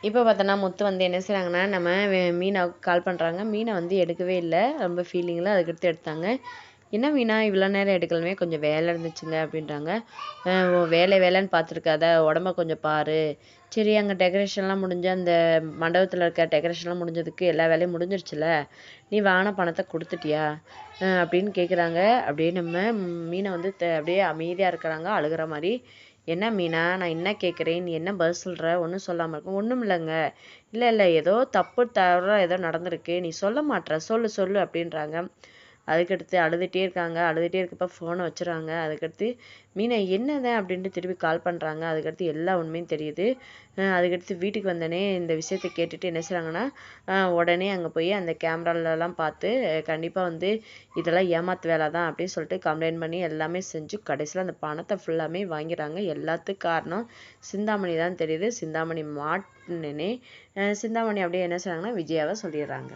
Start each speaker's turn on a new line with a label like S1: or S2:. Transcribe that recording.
S1: இப்போ பார்த்தோன்னா முத்து வந்து என்ன செய்கிறாங்கன்னா நம்ம வே- மீனாவுக்கு கால் பண்ணுறாங்க மீனை வந்து எடுக்கவே இல்லை. ரொம்ப ஃபீலிங்கில் அதுக்கடுத்து எடுத்தாங்க. என்ன மீனா இவ்வளோ நேரம் எடுக்கலமே கொஞ்சம் வேலை இருந்துச்சுங்க அப்படின்றாங்க. ஓ, வேலை வேலைன்னு பார்த்துருக்காத உடம்ப கொஞ்சம் பாரு. சரி அங்கே டெக்கரேஷன்லாம் முடிஞ்சு அந்த மண்டபத்தில் இருக்க டெக்கரேஷன்லாம் முடிஞ்சதுக்கு எல்லா வேலையும் முடிஞ்சிருச்சுல. நீ வாங்கின பணத்தை கொடுத்துட்டியா? அப்படின்னு கேட்குறாங்க அப்படியே நம்ம மீனை வந்து த- அப்படியே அமைதியாக இருக்கிறாங்க. அழுகிற மாதிரி என்ன மீனா நான் என்ன கேட்குறேன் நீ என்ன பதில் சொல்கிற ஒன்றும் சொல்லாமல் இருக்கும் ஒன்றும் இல்லைங்க. இல்லை இல்லை ஏதோ தப்பு தவறாக ஏதோ நடந்திருக்கு. நீ சொல்ல மாட்ற. சொல்லு சொல்லு அப்படின்றாங்க. அதுக்கடுத்து அழுதுகிட்டே இருக்காங்க. அழுதுகிட்டே இருக்கப்ப ஃபோனை வச்சுறாங்க. அதுக்கடுத்து மீனா என்னதான் அப்படின்ட்டு திருப்பி கால் பண்ணுறாங்க அதுக்கடுத்து எல்லா உண்மையும் தெரியுது. அதுக்கடுத்து வீட்டுக்கு வந்தோடனே இந்த விஷயத்தை கேட்டுட்டு என்ன செய்கிறாங்கன்னா உடனே அங்கே போய் அந்த கேமராலலாம் பார்த்து கண்டிப்பாக வந்து இதெல்லாம் ஏமாத்து வேலை தான் அப்படின்னு சொல்லிட்டு கம்ப்ளைண்ட் பண்ணி எல்லாமே செஞ்சு கடைசியில் அந்த பணத்தை ஃபுல்லாமே வாங்கிறாங்க எல்லாத்துக்கும் காரணம் சிந்தாமணி தான் தெரியுது. சிந்தாமணி மாட்டினே சிந்தாமணி அப்படியே என்ன செய்கிறாங்கன்னா விஜயாவை சொல்லிடுறாங்க.